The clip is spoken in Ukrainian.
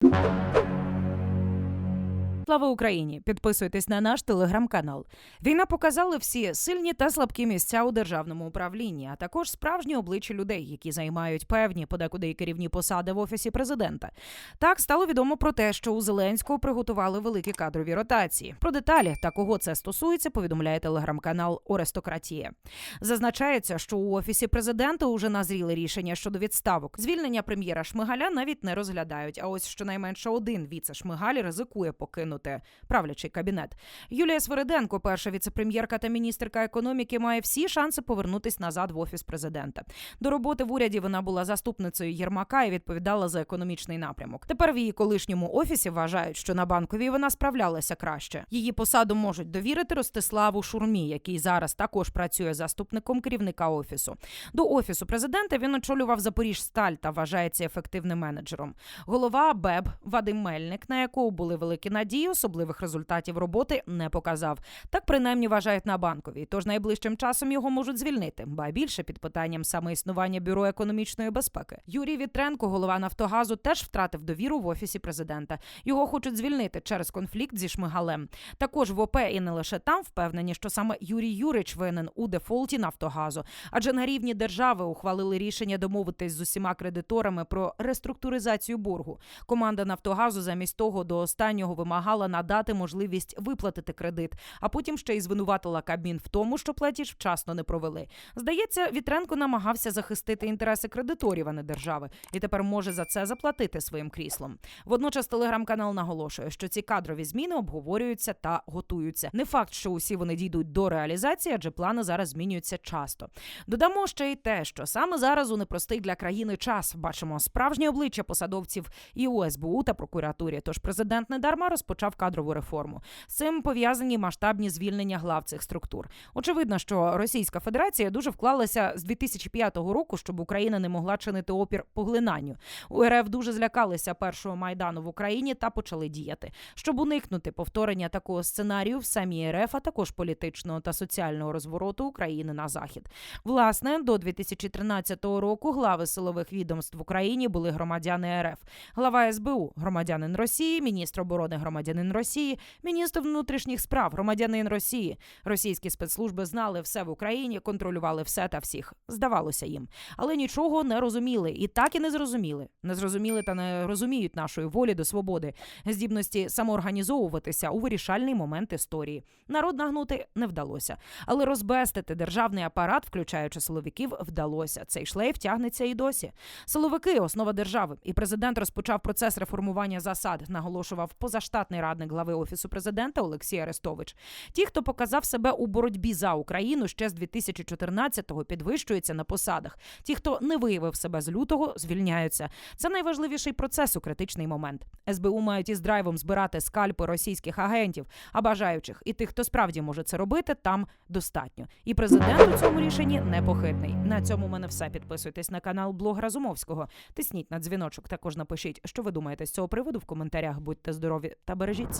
you. Слава Україні! Підписуйтесь на наш телеграм-канал. Війна показала всі сильні та слабкі місця у державному управлінні, а також справжні обличчя людей, які займають певні подекуди і керівні посади в офісі президента. Так стало відомо про те, що у Зеленського приготували великі кадрові ротації. Про деталі та кого це стосується, повідомляє телеграм-канал Ористократія. Зазначається, що у офісі президента уже назріли рішення щодо відставок. Звільнення прем'єра Шмигаля навіть не розглядають. А ось щонайменше один віце-шмигаль ризикує покинути правлячий кабінет. Юлія Свириденко, перша віце-прем'єрка та міністерка економіки, має всі шанси повернутись назад в офіс президента. До роботи в уряді вона була заступницею Єрмака і відповідала за економічний напрямок. Тепер в її колишньому офісі вважають, що на банковій вона справлялася краще. Її посаду можуть довірити Ростиславу Шурмі, який зараз також працює заступником керівника офісу. До офісу президента він очолював Запоріжсталь та вважається ефективним менеджером. Голова БЕБ Вадим Мельник, на якого були великі надії, особливих результатів роботи не показав. Так принаймні вважають на банковій. Тож найближчим часом його можуть звільнити. Ба більше під питанням саме існування бюро економічної безпеки. Юрій Вітренко, голова Нафтогазу, теж втратив довіру в офісі президента. Його хочуть звільнити через конфлікт зі Шмигалем. Також в ОП і не лише там впевнені, що саме Юрій Юрич винен у дефолті Нафтогазу, адже на рівні держави ухвалили рішення домовитись з усіма кредиторами про реструктуризацію боргу. Команда Нафтогазу замість того до останнього вимагала надати можливість виплатити кредит, а потім ще й звинуватила Кабмін в тому, що платіж вчасно не провели. Здається, Вітренко намагався захистити інтереси кредиторів, а не держави, і тепер може за це заплатити своїм кріслом. Водночас телеграм-канал наголошує, що ці кадрові зміни обговорюються та готуються. Не факт, що усі вони дійдуть до реалізації, адже плани зараз змінюються часто. Додамо ще й те, що саме зараз у непростий для країни час бачимо справжні обличчя посадовців і у СБУ та прокуратурі. Тож президент недарма розпочав кадрову реформу. З цим пов'язані масштабні звільнення глав цих структур. Очевидно, що Російська Федерація дуже вклалася з 2005 року, щоб Україна не могла чинити опір поглинанню. У РФ дуже злякалися першого майдану в Україні та почали діяти, щоб уникнути повторення такого сценарію в самій РФ, а також політичного та соціального розвороту України на захід. Власне, до 2013 року глави силових відомств в Україні були громадяни РФ, глава СБУ громадянин Росії, міністр оборони громадянин Росії, міністр внутрішніх справ громадянин Росії. Російські спецслужби знали все в Україні, контролювали все та всіх. Здавалося їм, але нічого не розуміли і так і не зрозуміли. Не зрозуміли та не розуміють нашої волі до свободи, здібності самоорганізовуватися у вирішальний момент історії. Народ нагнути не вдалося, але розбестити державний апарат, включаючи силовиків, вдалося. Цей шлейф тягнеться і досі. Силовики основа держави, і президент розпочав процес реформування засад, наголошував позаштатний радник глави офісу президента Олексій Арестович. Ті, хто показав себе у боротьбі за Україну ще з 2014-го, підвищуються на посадах. Ті, хто не виявив себе з лютого, звільняються. Це найважливіший процес у критичний момент. СБУ мають із драйвом збирати скальпи російських агентів, а бажаючих і тих, хто справді може це робити, там достатньо. І президент у цьому рішенні непохитний. На цьому в мене все. Підписуйтесь на канал Блог Разумовського. Тисніть на дзвіночок. Також напишіть, що ви думаєте з цього приводу в коментарях. Будьте здорові та бережіть себе.